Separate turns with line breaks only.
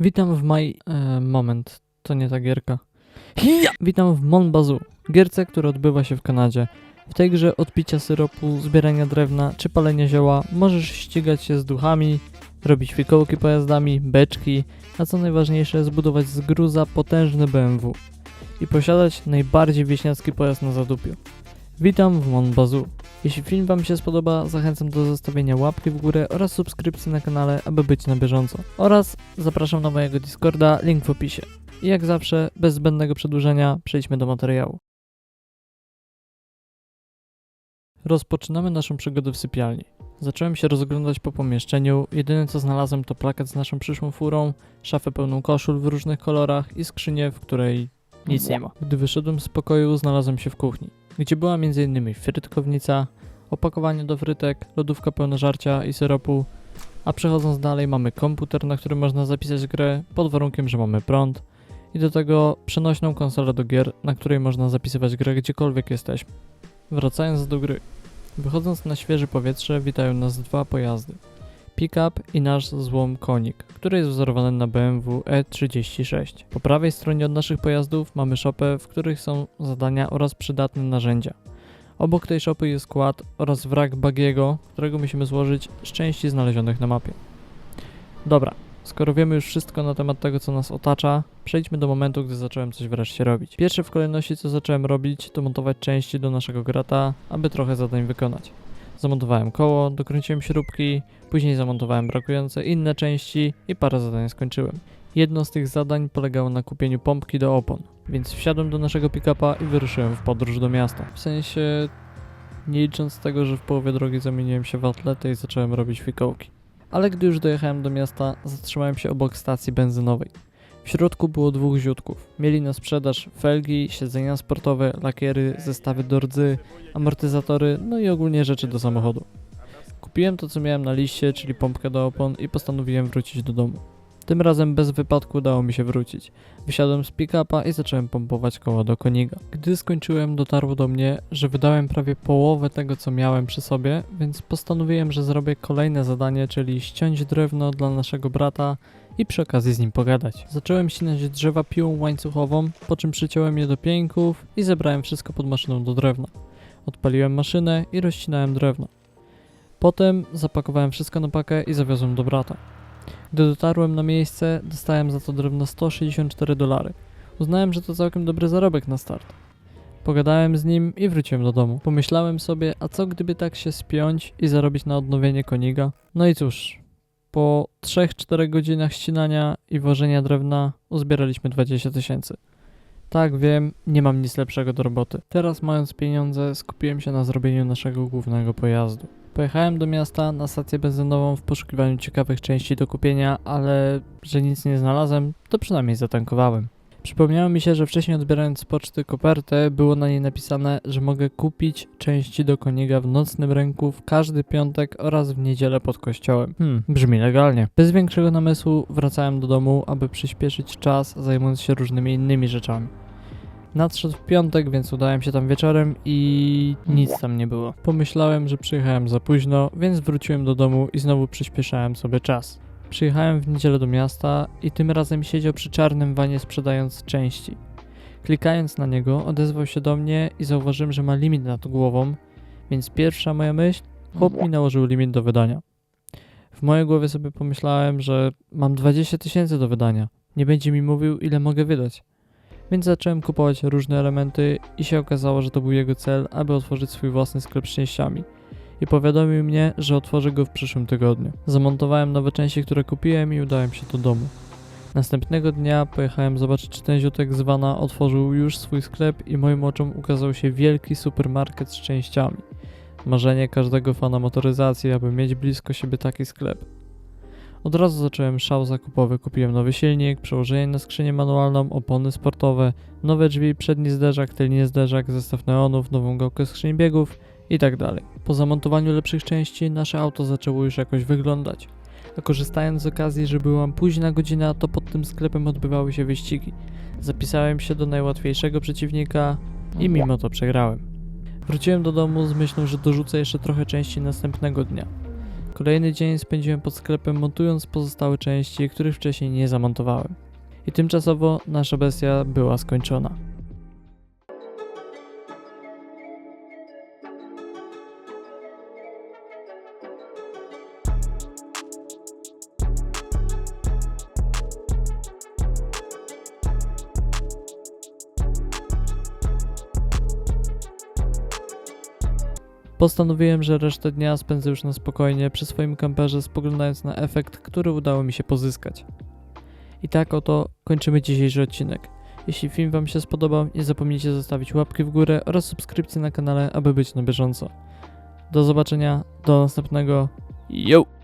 Witam w maj... E, moment, to nie ta gierka. Hija! Witam w Mon Bazoo, gierce, która odbywa się w Kanadzie. W tej grze od picia syropu, zbierania drewna czy palenia zioła możesz ścigać się z duchami, robić fikołki pojazdami, beczki, a co najważniejsze zbudować z gruza potężny BMW i posiadać najbardziej wieśniacki pojazd na zadupiu. Witam w Mon Bazoo. Jeśli film Wam się spodoba, zachęcam do zostawienia łapki w górę oraz subskrypcji na kanale, aby być na bieżąco. Oraz zapraszam na mojego Discorda, link w opisie. I jak zawsze, bez zbędnego przedłużenia, przejdźmy do materiału. Rozpoczynamy naszą przygodę w sypialni. Zacząłem się rozglądać po pomieszczeniu. Jedyne co znalazłem to plakat z naszą przyszłą furą, szafę pełną koszul w różnych kolorach i skrzynię, w której nic nie ma. Gdy wyszedłem z pokoju, znalazłem się w kuchni, gdzie była m.in. frytkownica, opakowanie do frytek, lodówka pełna żarcia i syropu, a przechodząc dalej mamy komputer, na którym można zapisać grę, pod warunkiem, że mamy prąd i do tego przenośną konsolę do gier, na której można zapisywać grę gdziekolwiek jesteśmy. Wracając do gry. Wychodząc na świeże powietrze, witają nas dwa pojazdy. Pickup i nasz złom konik, który jest wzorowany na BMW E36. Po prawej stronie od naszych pojazdów mamy szopę, w których są zadania oraz przydatne narzędzia. Obok tej szopy jest skład oraz wrak bagiego, którego musimy złożyć z części znalezionych na mapie. Dobra, skoro wiemy już wszystko na temat tego, co nas otacza, przejdźmy do momentu, gdy zacząłem coś wreszcie robić. Pierwsze w kolejności, co zacząłem robić, to montować części do naszego grata, aby trochę zadań wykonać. Zamontowałem koło, dokręciłem śrubki, później zamontowałem brakujące inne części i parę zadań skończyłem. Jedno z tych zadań polegało na kupieniu pompki do opon, więc wsiadłem do naszego pick-upa i wyruszyłem w podróż do miasta. W sensie, nie licząc tego, że w połowie drogi zamieniłem się w atletę i zacząłem robić fikołki. Ale gdy już dojechałem do miasta, zatrzymałem się obok stacji benzynowej. W środku było dwóch ziutków. Mieli na sprzedaż felgi, siedzenia sportowe, lakiery, zestawy do rdzy, amortyzatory, no i ogólnie rzeczy do samochodu. Kupiłem to, co miałem na liście, czyli pompkę do opon i postanowiłem wrócić do domu. Tym razem bez wypadku udało mi się wrócić. Wysiadłem z pick-upa i zacząłem pompować koło do koniga. Gdy skończyłem, dotarło do mnie, że wydałem prawie połowę tego, co miałem przy sobie, więc postanowiłem, że zrobię kolejne zadanie, czyli ściąć drewno dla naszego brata i przy okazji z nim pogadać. Zacząłem ścinać drzewa piłą łańcuchową, po czym przyciąłem je do pieńków i zebrałem wszystko pod maszyną do drewna. Odpaliłem maszynę i rozcinałem drewno. Potem zapakowałem wszystko na pakę i zawiozłem do brata. Gdy dotarłem na miejsce, dostałem za to drewno 164 dolary. Uznałem, że to całkiem dobry zarobek na start. Pogadałem z nim i wróciłem do domu. Pomyślałem sobie, a co gdyby tak się spiąć i zarobić na odnowienie koniga? No i cóż, po 3-4 godzinach ścinania i wożenia drewna uzbieraliśmy 20 tysięcy. Tak, wiem, nie mam nic lepszego do roboty. Teraz mając pieniądze, skupiłem się na zrobieniu naszego głównego pojazdu. Pojechałem do miasta na stację benzynową w poszukiwaniu ciekawych części do kupienia, ale że nic nie znalazłem, to przynajmniej zatankowałem. Przypomniało mi się, że wcześniej odbierając z poczty kopertę, było na niej napisane, że mogę kupić części do koniga w nocnym rynku w każdy piątek oraz w niedzielę pod kościołem. Hmm, brzmi legalnie. Bez większego namysłu wracałem do domu, aby przyspieszyć czas, zajmując się różnymi innymi rzeczami. Nadszedł piątek, więc udałem się tam wieczorem i nic tam nie było. Pomyślałem, że przyjechałem za późno, więc wróciłem do domu i znowu przyspieszałem sobie czas. Przyjechałem w niedzielę do miasta i tym razem siedział przy czarnym wanie sprzedając części. Klikając na niego, odezwał się do mnie i zauważyłem, że ma limit nad głową, więc pierwsza moja myśl, chłop mi nałożył limit do wydania. W mojej głowie sobie pomyślałem, że mam 20 tysięcy do wydania. Nie będzie mi mówił, ile mogę wydać. Więc zacząłem kupować różne elementy i się okazało, że to był jego cel, aby otworzyć swój własny sklep z częściami. I powiadomił mnie, że otworzy go w przyszłym tygodniu. Zamontowałem nowe części, które kupiłem i udałem się do domu. Następnego dnia pojechałem zobaczyć, czy ten ziutek z Vana otworzył już swój sklep i moim oczom ukazał się wielki supermarket z częściami. Marzenie każdego fana motoryzacji, aby mieć blisko siebie taki sklep. Od razu zacząłem szał zakupowy. Kupiłem nowy silnik, przełożenie na skrzynię manualną, opony sportowe, nowe drzwi, przedni zderzak, tylny zderzak, zestaw neonów, nową gałkę skrzyni biegów i tak dalej. Po zamontowaniu lepszych części nasze auto zaczęło już jakoś wyglądać. A korzystając z okazji, że byłam późna godzina, to pod tym sklepem odbywały się wyścigi. Zapisałem się do najłatwiejszego przeciwnika i mimo to przegrałem. Wróciłem do domu z myślą, że dorzucę jeszcze trochę części następnego dnia. Kolejny dzień spędziłem pod sklepem montując pozostałe części, których wcześniej nie zamontowałem. I tymczasowo nasza bestia była skończona. Postanowiłem, że resztę dnia spędzę już na spokojnie przy swoim kamperze, spoglądając na efekt, który udało mi się pozyskać. I tak oto kończymy dzisiejszy odcinek. Jeśli film Wam się spodobał, nie zapomnijcie zostawić łapki w górę oraz subskrypcji na kanale, aby być na bieżąco. Do zobaczenia, do następnego. Yo!